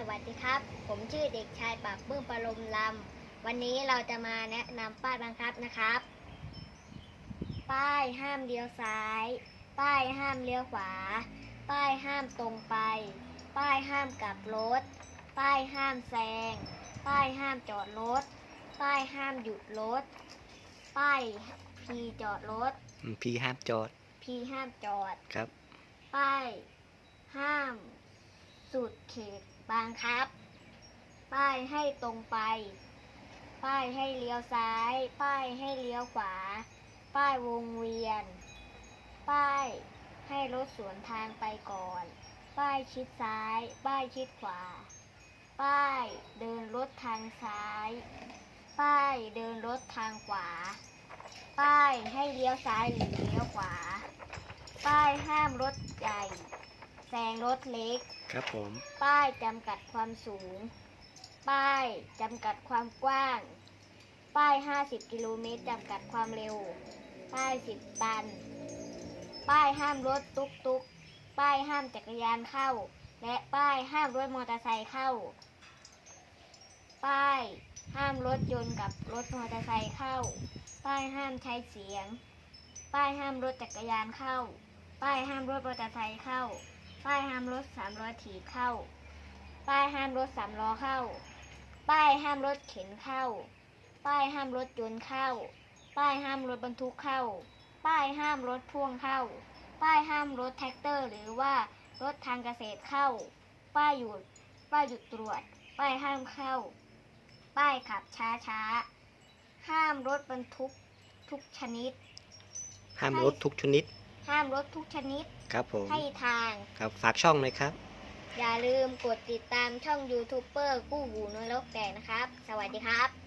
สวัสดีครับ ผมชื่อเด็กชายปากปื้มประลมลำ วันนี้เราจะมาแนะนำป้ายบังคับนะครับ ป้ายห้ามเลี้ยวซ้าย ป้ายห้ามเลี้ยวขวา ป้ายห้ามตรงไป ป้ายห้ามกลับรถ ป้ายห้ามแซง ป้ายห้ามจอดรถ ป้ายห้ามหยุดรถ ป้ายพีจอดรถอืมพี่ห้ามจอด พีห้ามจอด ครับ ป้ายห้ามสุดเขต บังคับ ป้ายให้ตรงไป ป้ายให้เลี้ยวซ้าย ป้ายให้เลี้ยวขวา ป้ายวงเวียน ป้ายให้รถสวนทางไปก่อน ป้ายชิดซ้าย ป้ายชิดขวา ป้ายเดินรถทางซ้าย ป้ายเดินรถทางขวา ป้ายให้เลี้ยวซ้ายหรือเลี้ยวขวา ป้ายห้ามรถใหญ่ แซงรถเล็ก ครับผม ป้ายจำกัดความสูง ป้ายจำกัดความกว้าง ป้าย 50 กิโลเมตรจำกัดความเร็ว ป้าย 10 ตัน ป้ายห้ามรถตุกตุกป้ายห้ามจักรยานเข้า และป้ายห้ามรถมอเตอร์ไซค์เข้า ป้ายห้ามรถยนต์กับรถมอเตอร์ไซค์เข้า ป้ายห้ามใช้เสียง ป้ายห้ามรถจักรยานเข้า ป้ายห้ามรถมอเตอร์ไซค์เข้า ป้ายห้ามรถสามล้อถีบเข้า ป้ายห้ามรถสามล้อเข้า ป้ายห้ามรถเข็นเข้า ป้ายห้ามรถยนต์เข้า ป้ายห้ามรถบรรทุกเข้า ป้ายห้ามรถพ่วงเข้า ป้ายห้ามรถแท็กเตอร์ หรือว่ารถทางเกษตรเข้า ป้ายหยุด ป้ายหยุดตรวจ ป้ายห้ามเข้า ป้ายขับช้าช้า ห้ามรถบรรทุกทุกชนิด ห้ามรถทุกชนิด ห้ามรถทุกชนิด ครับผมให้ทาง ครับฝากช่องเลยครับ อย่าลืมกดติดตามช่องยูทูบเบอร์กู้หูนรกแตกนะครับ สวัสดีครับ